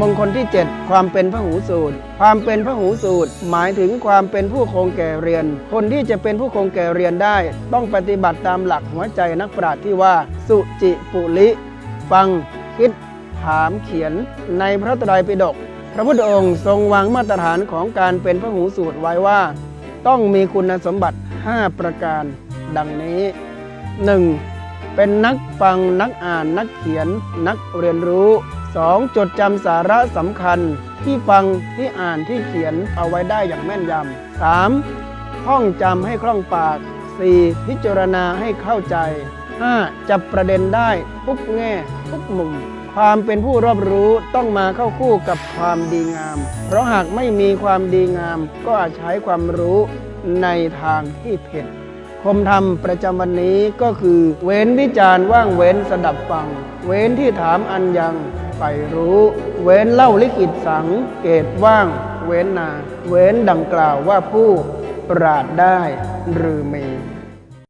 มงคลที่ 7 ความเป็นพระหูสูตร ความเป็นพระหูสูตร หมายถึงความเป็นผู้คงแก่เรียน คนที่จะเป็นผู้คงแก่เรียนได้ ต้องปฏิบัติตามหลักหัวใจนักปราชญ์ที่ว่า สุจิปุลิ ฟัง คิด ถามเขียน ในพระไตรปิฎกพระพุทธองค์ทรงวางมาตรฐานของการเป็นพระหูสูตรไว้ว่า ต้องมีคุณสมบัติ 5 ประการ ดังนี้ 1. เป็นนักฟังนักอ่านนักเขียน นักเรียนรู้ 2. จดจำสาระสำคัญที่ฟังที่อ่านที่เขียนเอาไว้ได้อย่างแม่นยำ 3. ท่องจำให้คล่องปาก 4. พิจารณาให้เข้าใจ 5. จับประเด็นได้ทุกแง่ทุกมุม ความเป็นผู้รอบรู้ต้องมาเข้าคู่กับความดีงาม เพราะหากไม่มีความดีงาม ก็อาจใช้ความรู้ในทางที่ผิดคมธรรมประจำวันนี้ก็คือ เว้นวิจารณ์ว่างเว้นสดับฟัง เว้นที่ถามอันยัง ไปรู้ เว้นเล่าลิขิตสังเกตว่าง เว้นนา เว้นดังกล่าวว่าผู้ปราดได้หรือมี